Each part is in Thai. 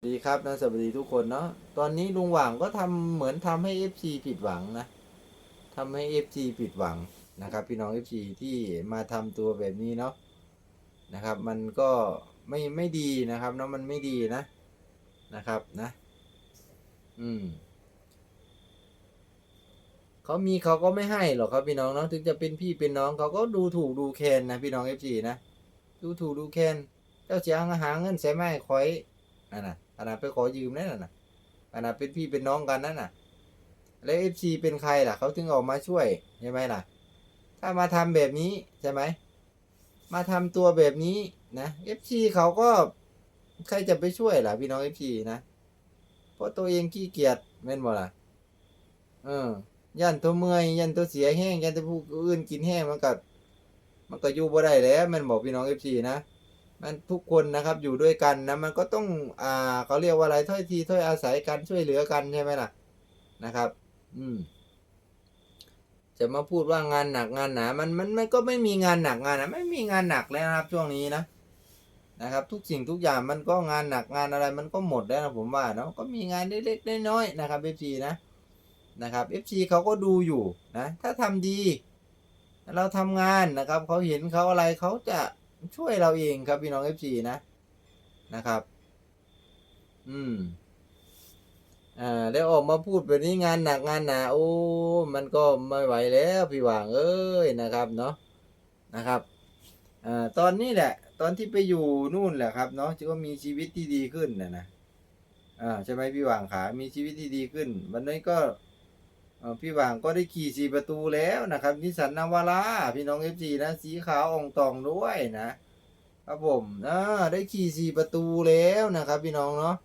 สวัสดีครับนะสวัสดีทุกคนเนาะตอนนี้ลุงหว่างก็ทำเหมือนทำให้ FC ผิดหวังนะทำให้ FC ผิดหวังนะครับ พี่น้อง FC ที่มาทำตัวแบบนี้เนาะนะครับ มันก็ไม่ไม่ดีนะครับเนาะมันไม่ดีนะนะครับนะ อืมเขามีเขาก็ไม่ให้หรอกครับพี่น้องเนาะถึงจะเป็นพี่เป็นน้องเขาก็ดูถูกดูแคลนนะพี่น้อง FC นะดูถูกดูแคลนเจ้าเสียงหาเงินใส่ไม้คอยนั่นน่ะ ขนาดไปขอยืมนั่นน่ะขนาดเป็นพี่เป็นน้องกันนั่นน่ะ แล้วเอฟซีเป็นใครล่ะเขาถึงออกมาช่วยใช่ไหมล่ะ ถ้ามาทำแบบนี้ใช่ไหมมาทำตัวแบบนี้นะเอฟซีเขาก็ใครจะไปช่วยล่ะพี่น้องเอฟซีนะเพราะตัวเองขี้เกียจแม่นบ่ล่ะเออยันตัวเมื่อยยันตัวเสียแห้งยันตัวผู้อื่นกินแห้งมันก็มันก็อยู่บ่ได้แล้วแม่นบอกพี่น้องเอฟซีนะ มันทุกคนนะครับอยู่ด้วยกันนะมันก็ต้องอ่าเขาเรียกว่าอะไรถ้อยทีถ้อยอาศัยกันช่วยเหลือกันใช่ไหมล่ะนะครับ อืม จะมาพูดว่างานหนักงานหนา มันมันมันก็ไม่มีงานหนักงานหนาไม่มีงานหนักแล้วนะครับ ช่วงนี้นะนะครับ ทุกสิ่งทุกอย่างมันก็งานหนักงานอะไร มันก็หมดแล้วนะผมว่าเนาะก็มีงานเล็กๆน้อยๆนะครับเอฟซีนะนะครับเอฟซีเขาก็ดูอยู่นะถ้าทำดี เราทำงานนะครับเขาเห็นเขาอะไรเขาจะ ช่วยเราเองครับพี่น้องเอฟซีนะนะครับ อืมอ่าแล้วออกมาพูดแบบนี้งานหนักงานหนาโอ้มันก็ไม่ไหวแล้วพี่หว่างเอ้ยนะครับเนาะนะครับอ่าตอนนี้แหละ ตอนที่ไปอยู่นู่นแหละครับเนาะจะก็มีชีวิตที่ดีขึ้นนะนะอ่าใช่ไหมพี่หว่างขามีชีวิตที่ดีขึ้น วันนี้ก็ พี่หว่างก็ได้ขี่สี่ประตูแล้วนะครับนิสันนาวาร่าพี่น้องเอฟซีนะสีขาวอ่องตองด้วยนะครับผมอ่าได้ขี่สี่ประตูแล้วนะครับพี่น้องเนาะ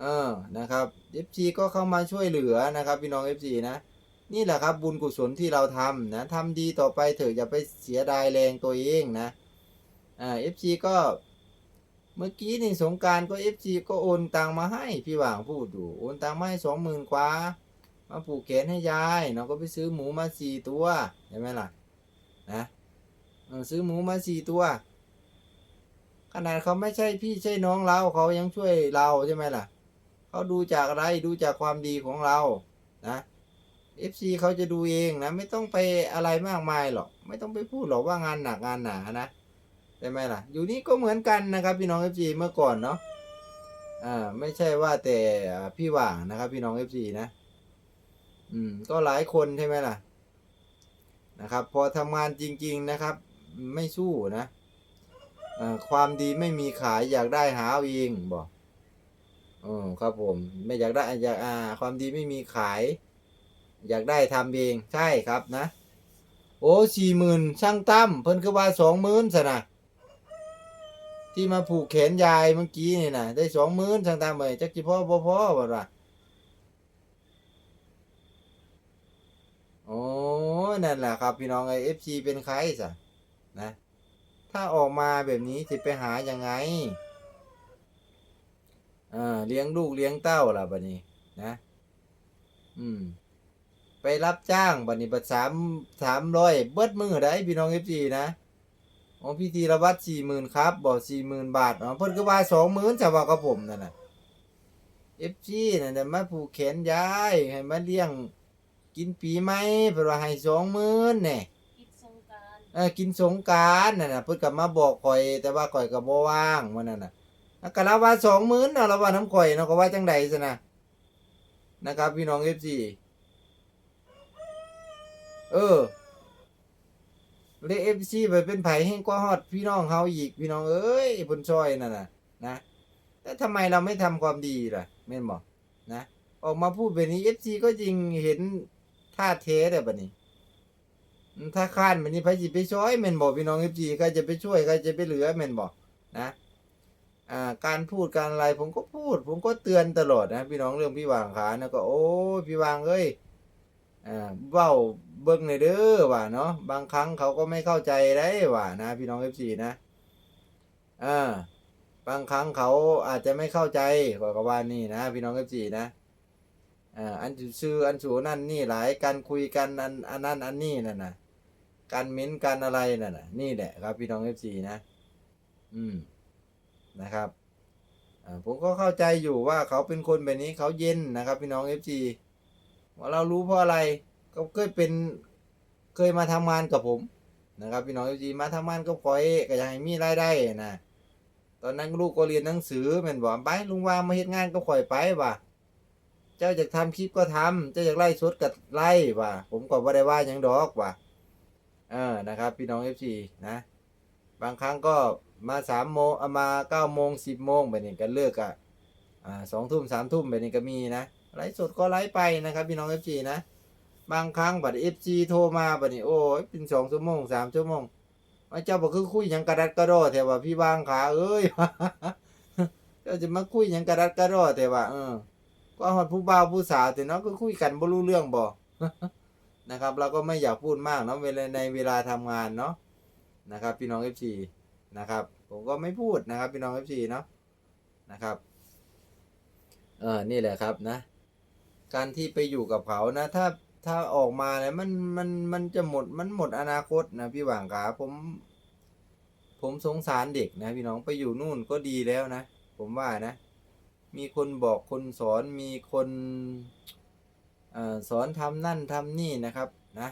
เออนะครับ FC ก็เข้ามาช่วยเหลือนะครับ พี่น้อง FC นะนี่แหละครับบุญกุศลที่เราทำนะทำดีต่อไปเถอะอย่าไปเสียดายแรงตัวเองนะอ่า FC ก็เมื่อกี้นี่สงการก็ FC ก็โอนตังมาให้พี่หว่างพูดอยู่โอนตังมาให้สองหมื่นกว่า มาผูกแขนให้ยายเนาก็ไปซื้อหมูมาสี่ตัวใช่ไหมล่ะนะซื้อหมูมาสี่ตัว ขนาดเขาไม่ใช่พี่ใช่น้องเราเขายังช่วยเราใช่ไหมล่ะเขาดูจากอะไรดูจากความดีของเรานะ FC เขาจะดูเองนะ ไม่ต้องไปอะไรมากมายหรอกไม่ต้องไปพูดหรอกว่างานหนักงานหนานะใช่ไหมล่ะ อยู่นี่ก็เหมือนกันนะครับ พี่น้อง FC เมื่อก่อนเนาะอ่าไม่ใช่ว่าแต่พี่หว่างนะครับ พี่น้อง FC นะ อืมก็หลายคนใช่ไหมล่ะ นะครับ พอทำงานจริง ๆนะครับ ไม่สู้นะความดีไม่มีขายอยากได้หาเอาเองบอกอ๋อครับผม ไม่อยากได้อยากอ่า ความดีไม่มีขาย อยากได้ทำเองใช่ครับนะ โอ้สี่หมื่นช่างตั้มเพิ่นคือว่าสองหมื่นสนะที่มาผูกแขนยายเมื่อกี้นี่นะได้สองหมื่นช่างตั้มไปจักจิพ่อบ่พ่อบ่ล่ะ โอ้นั่นแหละครับ พี่น้องไอเอฟซีเป็นใครสะนะ ถ้าออกมาแบบนี้สิไปหายังไงอ่าเลี้ยงลูกเลี้ยงเต้าล่ะบัดนี้ นะ อืม ไปรับจ้างบัดนี้บัดสามสามร้อยเบิดมือได้พี่น้องเอฟซีนะอ๋อพี่ธีรวัตรสี่หมื่นครับบอกสี่หมื่นบาทอ๋อเพิ่นก็ว่าสองหมื่นจะว่ากับผมนั่นน่ะเอฟซีนั่นน่ะมาผูกแขนย้ายให้มาเลี้ยง กินปีใหม่เพิ่นว่าให้สองหมื่นเนี่ยกิจสงกรารเออกินสงกรารนั่นน่ะเพิ่นก็มาบอกข่อย แต่ว่าข่อยก็บ่ว่างวันนั้นน่ะแล้วก็เราว่าสองหมื่นเนาะเราว่าน้ำข่อยเนาะก็ว่าจังใดซะนะนะครับ พี่น้องเอฟซีเออเลยเอฟซีไปเป็นไผให้กว่าฮอดพี่น้องเฮาอีกพี่น้องเอ้ยบนซอยนั่นน่ะนะแต่ทำไมเราไม่ทำความดีล่ะแม่นบอกนะ ออกมาพูดแบบนี้เอฟซีก็จริงเห็น ท่าเทแต่บัดนี้ ถ้าค้านแบบนี้ไผสิไปช่วยแม่นบอกพี่น้องเอฟซีใครจะไปช่วยใครจะไปเหลือแม่นบอกนะการพูดการอะไรผมก็พูด ผมก็เตือนตลอดนะพี่น้องเรื่องพี่วางขานะก็โอ้พี่วางเอ้ยเว้าเบิ่งในอยเด้อว่าเนาะบางครั้งเขาก็ไม่เข้าใจได้ว่านะ พี่น้องเอฟซีนะอ่าบางครั้งเขาอาจจะไม่เข้าใจกว่ากับว่านี่นะ พี่น้องเอฟซีนะ อ่าอันชื่ออันสูนั่นนี่หลายการคุยกันอันอันนั้นอันนี้นั่นนะการเม้นการอะไรนั่นนะนี่แหละครับพี่น้องเอฟซีนะ อืมนะครับผมก็เข้าใจอยู่ว่าเขาเป็นคนแบบนี้เขาเย็นนะครับ พี่น้องเอฟซีว่าเรารู้เพราะอะไรก็เคยเป็นเคยมาทำงานกับผมนะครับ พี่น้องเอฟซีมาทำงานก็คอยก็อยากให้มีรายได้นะตอนนั้นลูกก็เรียนหนังสือแม่นบอกไปลุงวางมาเฮ็ดงานก็คอยไปว่ะ เจ้าอยากทำคลิปก็ทำเจ้าอยากไล่สดก็ไล่ว่ะผมก็บ่ได้ว่าหยังดอกว่ะเออนะครับ พี่น้องเอฟซีนะ บางครั้งก็มาสามโมงเอามาเก้าโมงสิบโมงแบบนี้ก็เลิกอะอ่าสองทุ่มสามทุ่มแบบนี้ก็มีนะไลฟ์สดก็ไลฟ์ไปนะครับ พี่น้องเอฟซีนะ บางครั้งบัดเอฟซีโทรมาบัดนี้โอ้ยเป็นสองชั่วโมงสามชั่วโมงว่าเจ้าบอกคือคุยยังกระดัดกระโดดแต่ว่าพี่บางขาเอ้ยเจ้าจะมาคุยยังกระดัดกระโดดแต่ว่าเออ ก็ฮอดผู้บ่าวผู้สาวแต่เนาะก็คุยกันบ่รู้เรื่องบ่นะครับ เราก็ไม่อยากพูดมากเนาะเวลาในเวลาทำงานเนาะนะครับ พี่น้องเอฟซีนะครับ ผมก็ไม่พูดนะครับ พี่น้องเอฟซีเนาะนะครับเออนี่แหละครับนะ การที่ไปอยู่กับเขานะ ถ้าถ้าออกมาเนี่ยมันมันมันจะหมดมันหมดอนาคตนะพี่หว่างขาผม ผมสงสารเด็กนะ พี่น้องไปอยู่นู่นก็ดีแล้วนะ ผมว่านะ มีคนบอกคนสอนมีคนอสอนทำนั่นทำนี่นะครับนะ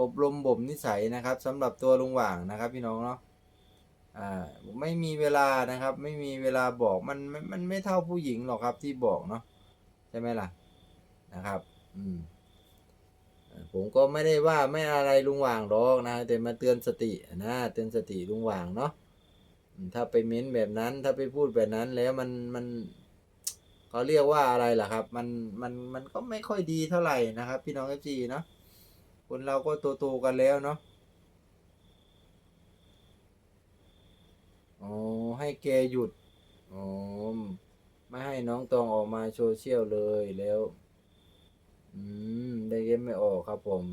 อบรมบ่มนิสัยนะครับสำหรับตัวลุงหว่างนะครับพี่น้องเนาะอ่าไม่มีเวลานะครับ ไม่มีเวลาบอกมันมันไม่เท่าผู้หญิงหรอกครับที่บอกเนาะใช่ไหมล่ะนะครับอืมผมก็ไม่ได้ว่าไม่อะไรลุงหว่างหรอกนะ แต่มาเตือนสตินะเตือนสติลุงหว่างเนาะถ้าไปเม้นแบบนั้นถ้าไปพูดแบบนั้นแล้วมันมัน เขาเรียกว่าอะไรล่ะครับ มันมันมันก็ไม่ค่อยดีเท่าไหร่นะครับ พี่น้องเอฟซีเนาะคนเราก็โตๆกันแล้วเนาะอ๋อให้แกหยุดอ๋อไม่ให้น้องตองออกมาโซเชียลเลยแล้ว อืม ได้เย็บไม่ออกครับผม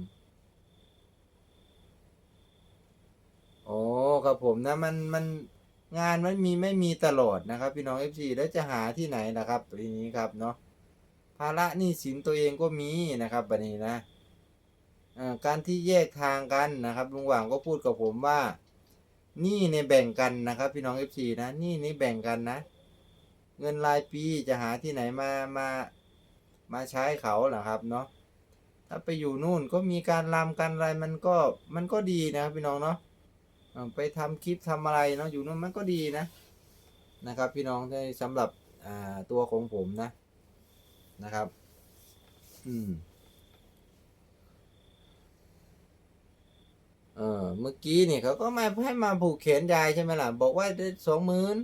อ๋อครับผมนะมันมัน งานมันมีไม่มีตลอดนะครับ พี่น้องเอฟซีแล้วจะหาที่ไหนล่ะครับทีนี้ครับเนาะภาระหนี้สินตัวเองก็มีนะครับบัดนี้นะการที่แยกทางกันนะครับลุงหว่างก็พูดกับผมว่านี่ในแบ่งกันนะครับ พี่น้องเอฟซีนะนี่นี่แบ่งกันนะ เงินรายปีจะหาที่ไหนมามามาใช้เขาเหรอครับเนาะถ้าไปอยู่นู่นก็มีการรำกันอะไรมันก็มันก็ดีนะครับพี่น้องเนาะ ไปทำคลิปทำอะไรเนาะอยู่นู่นมันก็ดีนะนะครับ พี่น้องในสำหรับตัวของผมนะนะครับ อืมเออเมื่อกี้นี่เขาก็มาให้มาผูกแขนยายใช่ไหมล่ะ บอกว่าได้สองหมื่น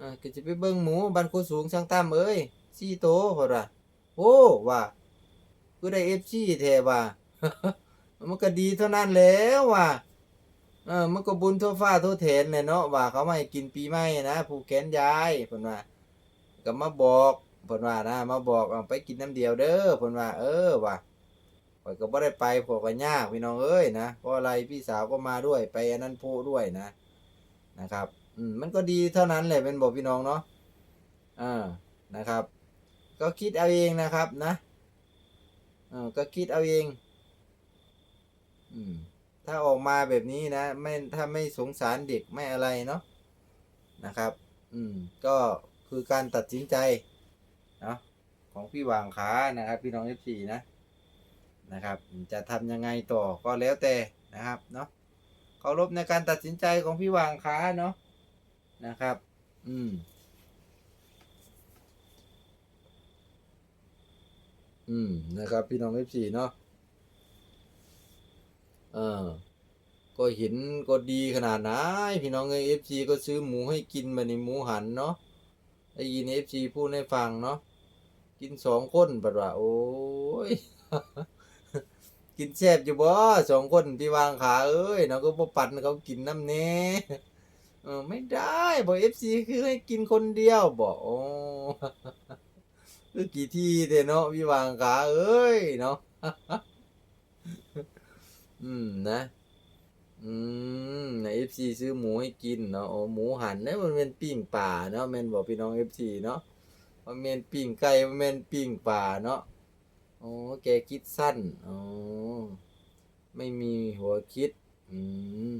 อ่าก็จะไปเบิ้งหมูบันโคสูงช่างตั้มเอ้ยสี่โตพอละโอ้ว่าก็ได้เอฟซีแทว่า มันก็ดีเท่านั้นแล้วว่า เออมันก็บุญทั่วฟ้าทั่วแถนเลยเนาะว่าเขาไม่กินปีใหม่นะผูกแขนยายเพิ่นว่าก็มาบอกเพิ่นว่านะมาบอกเอาไปกินน้ำเดียวเด้อเพิ่นว่า เออว่าข่อยก็บ่ได้ไปพวกก็ยากพี่น้องเอ้ยนะเพราะอะไรพี่สาวก็มาด้วยไปอันนั้นพูด้วยนะนะครับอืมมันก็ดีเท่านั้นแหละเป็นบอกพี่น้องเนาะอ่านะครับ ก็คิดเอาเองนะครับนะเออก็คิดเอาเองอืม ถ้าออกมาแบบนี้นะไม่ถ้าไม่สงสารเด็กไม่อะไรเนาะนะครับ อืมก็คือการตัดสินใจเนาะของพี่วางขานะครับ พี่น้องเอฟซีนะนะครับ จะทำยังไงต่อก็แล้วแต่นะครับเนาะเคารพในการตัดสินใจของพี่วางค้าเนาะนะครับ อืมอืมนะครับ พี่น้องเอฟซีเนาะ เออ ก็เห็นก็ดีขนาดไหนพี่น้องเอฟซีก็ซื้อหมูให้กินมาในหมูหันเนาะได้ยินเอฟซีพูดให้ฟังเนาะกินสองคนปัดว่า โอ้ย กินแซ่บอยู่บ่สองคนที่วางขาเอ้ยเนาก็บ่ปันเขากินน้ำเน่เออไม่ได้บ่เอฟซีคือให้กินคนเดียวบ่โอ้คือกี่ที่เด้เนาะพี่วางขาเอ้ยเนาะ อืมนะ อืมในเอฟซีซื้อหมูให้กินเนาะโอ้หมูหันเนี่ยมันเป็นปิ้งป่าเนาะแมนบอกพี่น้องเอฟซีเนาะมันเป็นปิ้งไก่มันเป็นปิ้งป่าเนาะโอ้แกคิดสั้นอ๋อไม่มีหัวคิด อืม